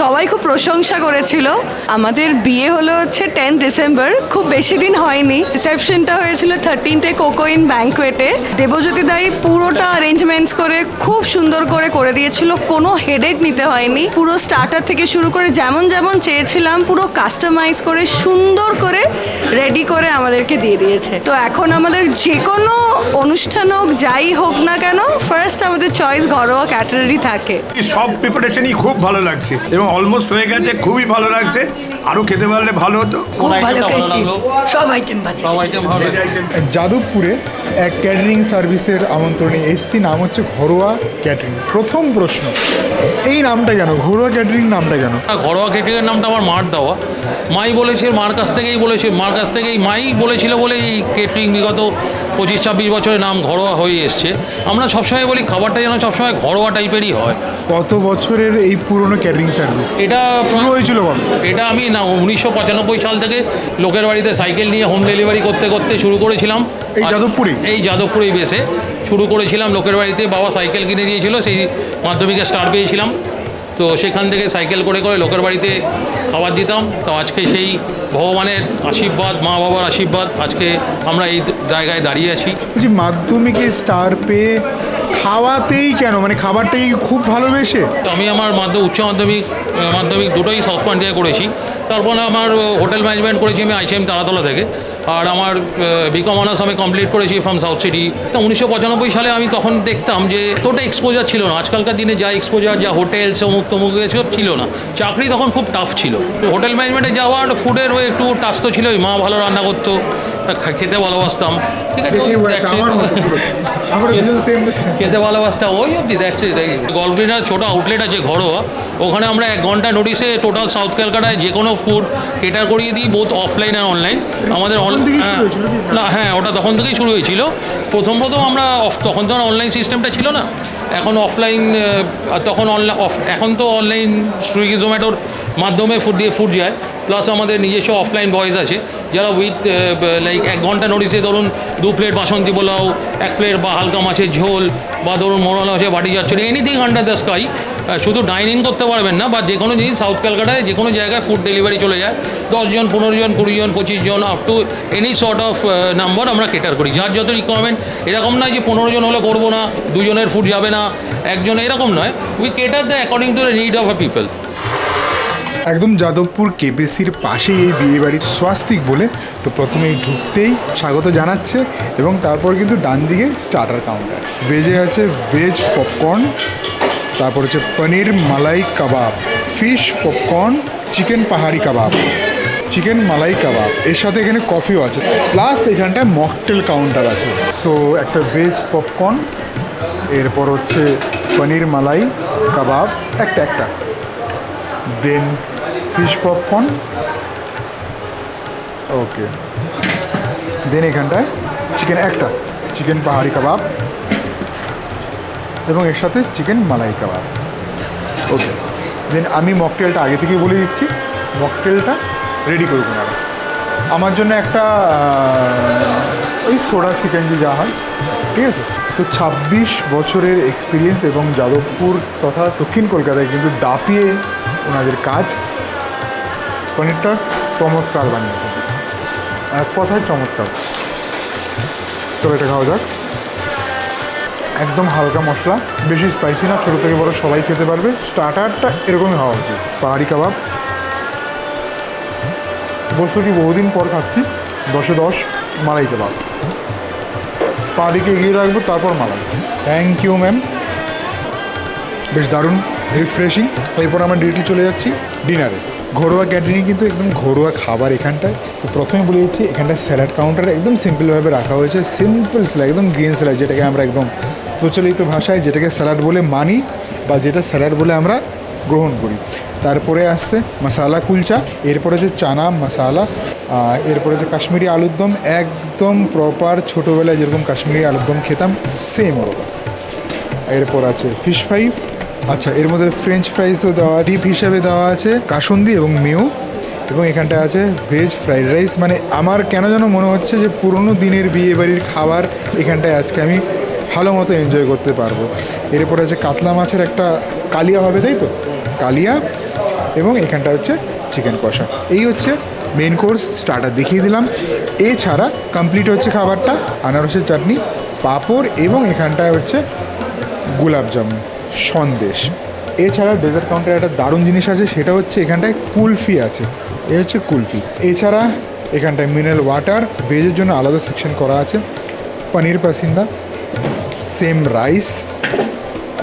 সবাই খুব প্রশংসা করেছিল। আমাদের বিয়ে হলো হচ্ছে টেন ডিসেম্বর, খুব বেশি দিন হয়নি। রিসেপশনটা হয়েছিল থার্টিনতে কোকোইন ব্যাঙ্কোয়েটে। দেবজ্যোতি দাই পুরোটা অ্যারেঞ্জমেন্টস করে খুব সুন্দর করে করে দিয়েছিল, কোনো হেডেক নিতে হয়নি। পুরো স্টার্টার থেকে শুরু করে যেমন যেমন চেয়েছিলাম, পুরো কাস্টমাইজ করে, সুন্দর করে রেডি করে আমাদেরকে দিয়ে দিয়েছে। তো এখন আমাদের যে কোনো অনুষ্ঠান হোক, যাই হোক না কেন ফার্স্ট আমাদের চয়েস ঘরোয়া ক্যাটারারি থাকে। সব প্রিপারেশনই খুব ভালো লাগছে। এবং অলমোস্ট হয়ে গেছে খুবই ভালো লাগছে। আরও খেতে পারলে ভালো হতো। খুব ভালো খেয়েছি। সব আইটেম ভালো সব আইটেম ভালো লাগল। যাদবপুরে এক ক্যাটারিং সার্ভিসের আমন্ত্রণে এসছি নাম হচ্ছে ঘরোয়া ক্যাটারিং প্রথম প্রশ্ন এই নামটা কেন? ঘরোয়া ক্যাটারিং নামটা কেন? ঘরোয়া কেটিংয়ের নামটা আমার মার দেওয়া। মাই বলেছে মার কাছ থেকেই বলেছে মার কাছ থেকেই মাই বলেছিল বলে এই কেটারিং বিগত পঁচিশ ছাব্বিশ বছরের নাম ঘরোয়া হয়ে এসছে। আমরা সবসময় বলি খাবারটা যেন সবসময় ঘরোয়া টাইপেরই হয়। কত বছরের এই পুরনো ক্যাটারিং সার্ভিস এটা শুরু হয়েছিল এটা আমি না উনিশশো পঁচানব্বই সাল থেকে লোকের বাড়িতে সাইকেল নিয়ে হোম ডেলিভারি করতে করতে শুরু করেছিলাম। এই যাদবপুরেই? এই যাদবপুরেই বেসে শুরু করেছিলাম লোকের বাড়িতে, বাবা সাইকেল কিনে দিয়েছিল, সেই মাধ্যমিকে স্টার পেয়েছিলাম। তো সেখান থেকে সাইকেল করে করে লোকের বাড়িতে খাবার দিতাম। তো আজকে সেই ভগবানের আশীর্বাদ, মা বাবার আশীর্বাদ, আজকে আমরা এই জায়গায় দাঁড়িয়ে আছি। যে মাধ্যমিকে স্টার পেয়ে খাওয়াতেই কেন? মানে খাবারটাই খুব ভালোবেসে? তো আমি আমার মাধ্যমিক উচ্চ মাধ্যমিক মাধ্যমিক দুটোই সাউথ পয়েন্ট থেকে করেছি। তারপর আমার হোটেল ম্যানেজমেন্ট করেছি আমি আইসিএম তারাতলা থেকে। আর আমার বিকম অনার্স আমি কমপ্লিট করেছি ফ্রম সাউথ সিটি তো উনিশশো পঁচানব্বই সালে আমি তখন দেখতাম যে এতটা এক্সপোজার ছিল না। আজকালকার দিনে যা এক্সপোজার যা হোটেলস অমুক তমুক এসব ছিল না। চাকরি তখন খুব টাফ ছিল। হোটেল ম্যানেজমেন্টে যাওয়ার ফুডের একটু টাচ তো ছিলই। মা ভালো রান্না করতো। খেতে ভালোবাসতাম ঠিক আছে? খেতে ভালোবাসতাম ওই অবধি দেখছে গল্পের ছোটো আউটলেট আছে ঘরোয়া। ওখানে আমরা এক ঘণ্টা নোটিসে টোটাল সাউথ ক্যালকাটায় যে কোনো ফুড কেটার করিয়ে দিই বোথ অফলাইন আর অনলাইন আমাদের হ্যাঁ? না হ্যাঁ ওটা তখন থেকেই শুরু হয়েছিল। প্রথম প্রথম আমরা off- তখন তো অনলাইন সিস্টেমটা ছিল না। এখন অফলাইন তখন অনলাইন এখন তো অনলাইন সুইগি জোম্যাটোর মাধ্যমে ফুড দিয়ে ফুড যায়। প্লাস আমাদের নিজস্ব অফলাইন বয়েজ আছে, যারা উইথ লাইক এক ঘণ্টা নোটিসে ধরুন দু প্লেট বাসন্তী পোলাও, এক প্লেট বা হালকা মাছের ঝোল, বা ধরুন মোরাল আছে বাটি যাচ্ছে এনিথিং আন্ডার দ্য স্কাই শুধু ডাইন ইন করতে পারবেন না, বা যে কোনো জিনিস সাউথ ক্যালকাটায় যে কোনো জায়গায় ফুড ডেলিভারি চলে যায়। দশজন পনেরো জন, কুড়ি জন, পঁচিশ জন up to any sort of number আমরা কেটার করি। যার যত রিকোয়ারমেন্ট এরকম নয় যে পনেরো জন হলে করব না, দুজনের ফুড যাবে না একজন এরকম নয়। We cater the according to the need of a people একদম যাদবপুর কেবিসির পাশেই এই বিয়ে বাড়ির স্বাস্তিক বলে তো প্রথমেই ঢুকতেই স্বাগত জানাচ্ছে এবং তারপর কিন্তু ডান দিকে স্টার্টার কাউন্টার ভেজে আছে ভেজ পপকর্ন তারপর হচ্ছে paneer malai kebab fish popcorn chicken pahadi kebab chicken মালাই কাবাব। এর সাথে এখানে কফিও আছে। প্লাস এখানটায় মকটেল কাউন্টার আছে। সো একটা ভেজ পপকর্ন এরপর হচ্ছে পনির মালাই কাবাব, একটা একটা। দেন ফিশ পপকর্ন ওকে দেন এখানটায় চিকেন একটা চিকেন পাহাড়ি কাবাব এবং এর সাথে চিকেন মালাই কাবাব। ওকে দেন আমি মকটেলটা আগে থেকেই বলে দিচ্ছি। মকটেলটা রেডি করব না আমার জন্য একটা ওই সোডা সিকেঞ্জি যা হয়, ঠিক আছে? তো ছাব্বিশ বছরের এক্সপিরিয়েন্স এবং যাদবপুর তথা দক্ষিণ কলকাতায় কিন্তু দাপিয়ে ওনাদের কাজ পনিরটা চমৎকার বানিয়েছে। এক কথায় চমৎকার। চলো এটা খাওয়া যাক। একদম হালকা মশলা, বেশি স্পাইসি না, ছোটো থেকে বড় সবাই খেতে পারবে। স্টার্টারটা এরকমই হওয়া উচিত, পাহাড়ি কাবাব। বস্তুটি বহুদিন পর খাচ্ছি, দশে দশ মালাই কাবাব। পাহাড়িকে এগিয়ে রাখব, তারপর মালাই। থ্যাংক ইউ ম্যাম বেশ দারুণ রিফ্রেশিং এরপর আমরা ডিরেক্টলি চলে যাচ্ছি ডিনারে ঘরোয়া ক্যাটারিং কিন্তু একদম ঘরোয়া খাবার এখানটায়। তো প্রথমে বলে দিচ্ছি এখানটায় স্যালাড কাউন্টার একদম সিম্পলভাবে রাখা হয়েছে। সিম্পল স্যালাড একদম গ্রিন স্যালাড যেটাকে আমরা একদম প্রচলিত ভাষায় যেটাকে স্যালাড বলে মানি বা যেটা স্যালাড বলে আমরা গ্রহণ করি। তারপরে আসছে মশালা কুলচা এরপরে হচ্ছে চানা মশালা এরপরে হচ্ছে কাশ্মীরি আলুর দম। একদম প্রপার ছোটোবেলায় যেরকম কাশ্মীরি আলুর দম খেতাম সেম ওরকম। এরপর আছে ফিশ ফ্রাই আচ্ছা এর মধ্যে ফ্রেঞ্চ ফ্রাইসও দেওয়া ডিপ হিসাবে দেওয়া আছে, কাসুন্দি এবং মেউ, এবং এখানটায় আছে ভেজ ফ্রাইড রাইস মানে আমার কেন যেন মনে হচ্ছে যে পুরনো দিনের বিয়ে বাড়ির খাবার এখানটায় আজকে আমি ভালো মতো এনজয় করতে পারব। এরপরে আছে কাতলা মাছের একটা কালিয়া হবে, তাই তো? কালিয়া এবং এখানটা হচ্ছে চিকেন কষা। এই হচ্ছে মেন কোর্স স্টার্টার দেখিয়ে দিলাম। এছাড়া কমপ্লিট হচ্ছে খাবারটা, আনারসের চাটনি, পাঁপড় এবং এখানটায় হচ্ছে গোলাপ জামুন। সন্দেশ। এছাড়া ডেজার্ট কাউন্টারে একটা দারুণ জিনিস আছে সেটা হচ্ছে এখানটায় কুলফি আছে। এ হচ্ছে কুলফি। এছাড়া এখানটায় মিনারেল ওয়াটার ভেজের জন্য আলাদা সেকশন করা আছে। পনির পাসিন্দা সেম রাইস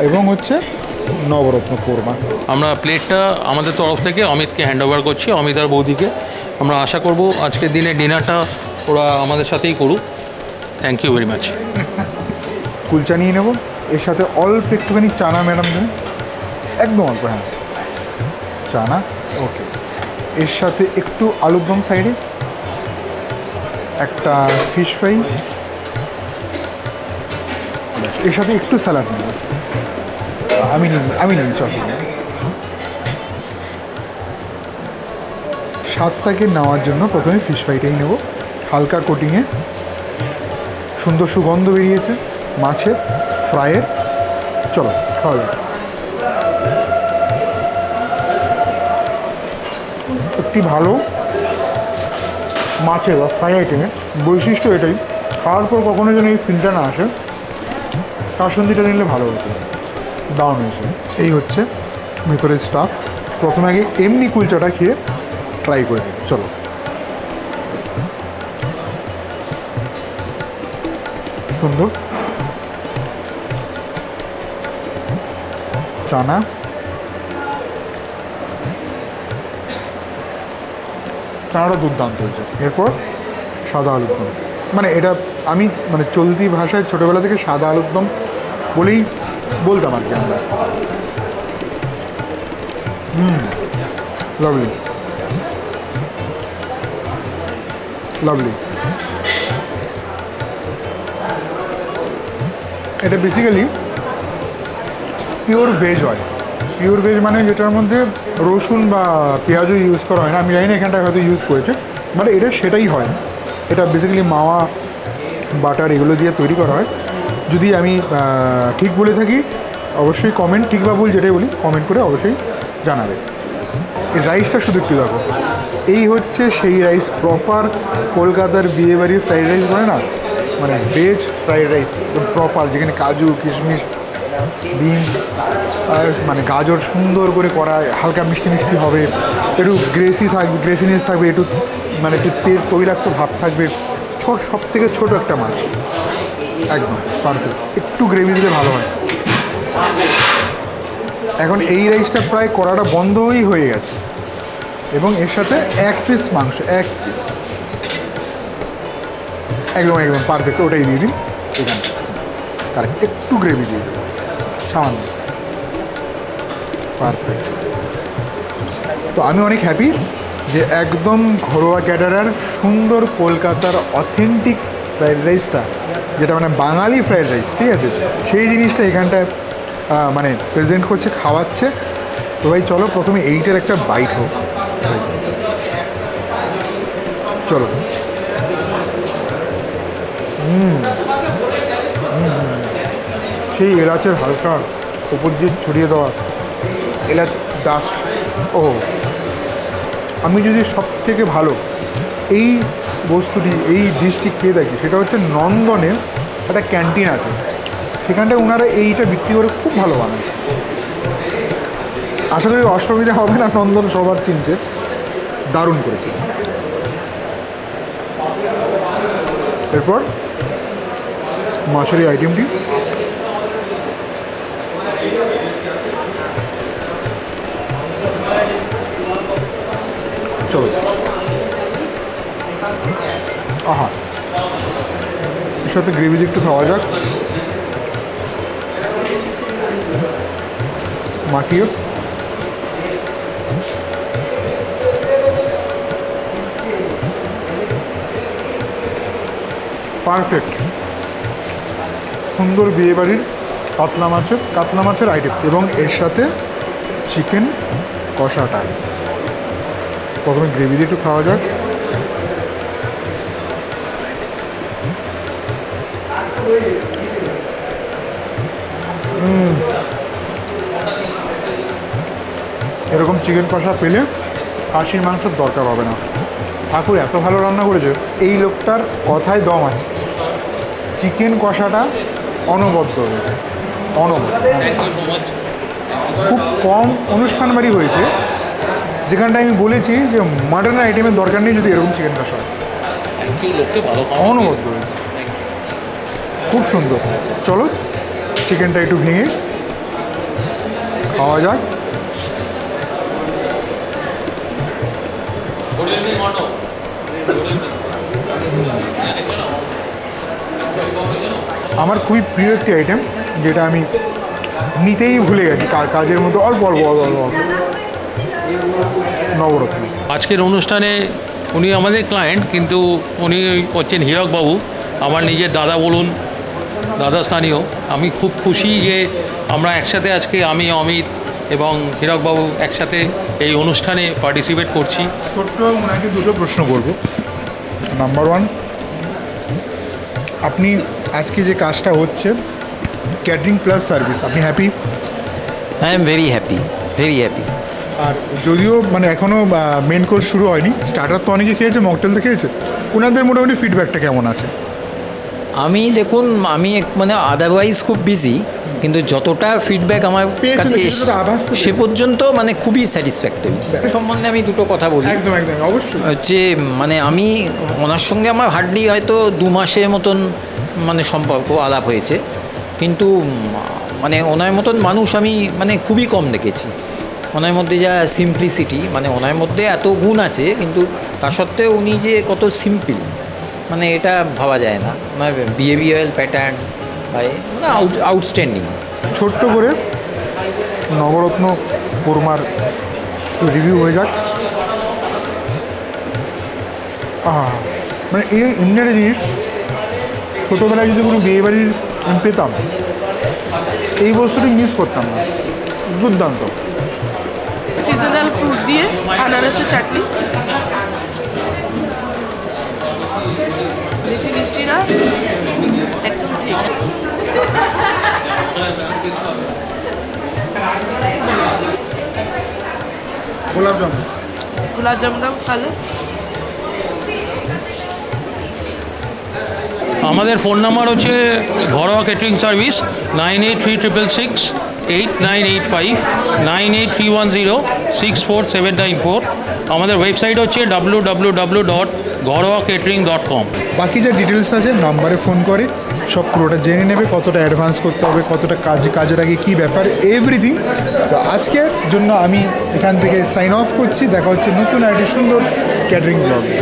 এবং হচ্ছে নবরত্ন কোরমা। আমরা প্লেটটা আমাদের তরফ থেকে অমিতকে হ্যান্ড ওভার করছি অমিত আর বৌদিকে। আমরা আশা করব আজকের দিনে ডিনারটা ওরা আমাদের সাথেই করুক। Thank you very much kulcha নিয়ে নেব? এর সাথে অল্প একটুখানি চানা ম্যাডাম দেন। একদম অল্প হ্যাঁ। চানা, ওকে। এর সাথে একটু আলুর দম সাইডে একটা ফিশ ফ্রাই এর সাথে একটু স্যালাড নেব। আমি নিই, আমি অসুবিধা নেই। স্বাদটাকে নেওয়ার জন্য প্রথমে ফিশ ফ্রাইটাই নেব। হালকা কোটিংয়ে সুন্দর সুগন্ধ বেরিয়েছে, মাছের। ফ্রাইয়ের চলো, খাওয়া একটি ভালো মাছের বা ফ্রাই আইটেমের বৈশিষ্ট্য এটাই। খাওয়ার পর কখনো যেন এই ফিলটা না আসে কাসন্দিটা নিলে ভালো হতো। দারুণ হয়েছে। এই হচ্ছে ভেতরের স্টাফ প্রথমে আগে এমনি কুলচাটা খেয়ে ট্রাই করে দিই চলো। সুন্দর। চানা চানাটা দুর্দান্ত হয়েছে। এরপর সাদা আলুর দম। মানে এটা আমি মানে চলতি ভাষায় ছোটোবেলা থেকে সাদা আলুর দম বলেই বলতাম আর কি আমরা। হুম লাভলি লাভলি এটা বেসিক্যালি পিওর ভেজ হয়। পিওর ভেজ মানে যেটার মধ্যে রসুন বা পেঁয়াজও ইউজ করা হয় না, আমি জানি না এখানটায় হয়তো ইউজ করেছে মানে এটা সেটাই হয়। না এটা বেসিক্যালি মাওয়া, বাটার এগুলো দিয়ে তৈরি করা হয়। যদি আমি ঠিক বলে থাকি, অবশ্যই কমেন্ট ঠিক বা ভুল যেটাই বলি কমেন্ট করে অবশ্যই জানাবে। রাইসটা শুধু একটু দেখো। এই হচ্ছে সেই রাইস প্রপার কলকাতার বিয়েবাড়ির ফ্রাইড রাইস বলে না? মানে ভেজ ফ্রাইড রাইস প্রপার যেখানে কাজু, কিশমিশ বিনস আর মানে গাজর সুন্দর করে করা, হালকা মিষ্টি মিষ্টি হবে, একটু গ্রেসি থাকবে গ্রেসিনেস থাকবে, একটু মানে একটু তেল, তৈলাক্ত ভাব থাকবে। ছোট সব থেকে ছোটো একটা মাছ। একদম পারফেক্ট একটু গ্রেভি দিলে ভালো হয়। এখন এই রাইসটা প্রায় করাটা বন্ধই হয়ে গেছে। এবং এর সাথে এক পিস মাংস, এক পিস একদম একদম পারফেক্ট ওটাই দিয়ে দিন। এখানে। একটু গ্রেভি দিয়ে দেবো সামান্য। পারফেক্ট তো আমি অনেক হ্যাপি যে একদম ঘরোয়া ক্যাটারার সুন্দর কলকাতার অথেন্টিক ফ্রাইড রাইসটা যেটা মানে বাঙালি ফ্রাইড রাইস ঠিক আছে? সেই জিনিসটা এখানটায় মানে প্রেজেন্ট করছে, খাওয়াচ্ছে। তো ভাই, চলো প্রথমে এইটার একটা বাইট হোক। চলো। হুম। সেই এলাচের হালকা উপর দিয়ে ছড়িয়ে দেওয়া এলাচ ডাস্ট ও আমি যদি সব থেকে ভালো এই বস্তুটি, এই ডিশটি খেয়ে থাকি সেটা হচ্ছে নন্দনে একটা ক্যান্টিন আছে। সেখানটায় ওনারা এইটা বিক্রি করে খুব ভালো বানায়। আশা করি অসুবিধা হবে না নন্দন সবার চিনতে। দারুণ করেছে। এরপর মাছের আইটেমটি চলো। আহা। এর সাথে গ্রেভি একটু খাওয়া যাক। মাখিয়ে পারফেক্ট। সুন্দর বিয়েবাড়ির কাতলা মাছের কাতলা মাছের আইটেম এবং এর সাথে চিকেন কষাটা প্রথমে গ্রেভি দিয়ে একটু খাওয়া যাক। এরকম চিকেন কষা পেলে খাসির মাংসের দরকার হবে না। ঠাকুর, এত ভালো রান্না করেছে। এই লোকটার কথায় দম আছে। চিকেন কষাটা অনবদ্য অনবদ্য। খুব কম অনুষ্ঠান বাড়ি হয়েছে। যেখানটা আমি বলেছি যে মাটন আইটেমের দরকার নেই যদি এরকম চিকেন কষা হয়। অনবদ্য হয়েছে। খুব সুন্দর। চলো চিকেনটা একটু ভেঙে খাওয়া যাক। আমার খুবই প্রিয় একটি আইটেম যেটা আমি নিতেই ভুলে গেছি কাজের মধ্যে অল্প অল্প অল্প অল্প অল্প। নবরত্ন। আজকের অনুষ্ঠানে উনি আমাদের ক্লায়েন্ট কিন্তু উনি হচ্ছেন হীরকবাবু। আমার নিজের দাদা বলুন দাদা স্থানীয়। আমি খুব খুশি যে আমরা একসাথে আজকে আমি অমিত এবং হীরকবাবু একসাথে এই অনুষ্ঠানে পার্টিসিপেট করছি। ছোট্ট ওনাকে দুটো প্রশ্ন করব। নাম্বার ওয়ান আপনি আজকে যে কাজটা হচ্ছে ক্যাটারিং প্লাস সার্ভিস আপনি happy I am very happy very happy আর যদিও মানে এখনও মেন কোর্স শুরু হয়নি স্টার্টার তো অনেকে খেয়েছে মকটেল তো খেয়েছে ওনাদের মোটামুটি ফিডব্যাকটা কেমন আছে? আমি দেখুন আমি মানে আদারওয়াইজ খুব বিজি কিন্তু যতটা ফিডব্যাক আমার কাছে সে পর্যন্ত মানে খুবই স্যাটিসফ্যাক্টরি সম্বন্ধে আমি দুটো কথা বলি। একদম একদম অবশ্যই। হচ্ছে মানে আমি ওনার সঙ্গে আমার হার্ডলি হয়তো দু মাসের মতন মানে সম্পর্ক আলাপ হয়েছে। কিন্তু মানে ওনার মতন মানুষ আমি মানে খুবই কম দেখেছি। ওনার মধ্যে যা সিম্পলিসিটি মানে ওনার মধ্যে এত গুণ আছে, কিন্তু তা সত্ত্বেও উনি যে কত সিম্পল মানে এটা ভাবা যায় না। ওনার বিহেভিয়ারাল প্যাটার্ন মানে আউট আউটস্ট্যান্ডিং ছোট্ট করে নবরত্ন কোরমার রিভিউ হয়ে যাক। মানে এই ইন্ডিয়ান জিনিস, ছোটোবেলায় যদি কোনো বিয়ে বাড়ির আমি পেতাম। এই বস্তুটি মিস করতাম না। দুর্দান্ত। সিজনাল ফ্রুট দিয়ে আনারসের চাটনি। বেশি মিষ্টি না একদম ঠিক। গোলাপ জামুন গোলাপ জামুন কালো আমাদের ফোন নাম্বার হচ্ছে Ghoroa catering service nine eight three triple six eight nine eight five nine eight three one zero six four seven nine four আমাদের ওয়েবসাইট হচ্ছে W W W dot Ghoroa catering dot com বাকি যে details আছে, নাম্বারে phone করে, সব পুরোটা জেনে নেবে, কতটা অ্যাডভান্স করতে হবে, কতটা কাজ কাজের আগে কী ব্যাপার এভরিথিং তো আজকের জন্য আমি এখান থেকে সাইন অফ করছি, দেখা হচ্ছে নতুন একটি সুন্দর ক্যাটারিং ব্লগে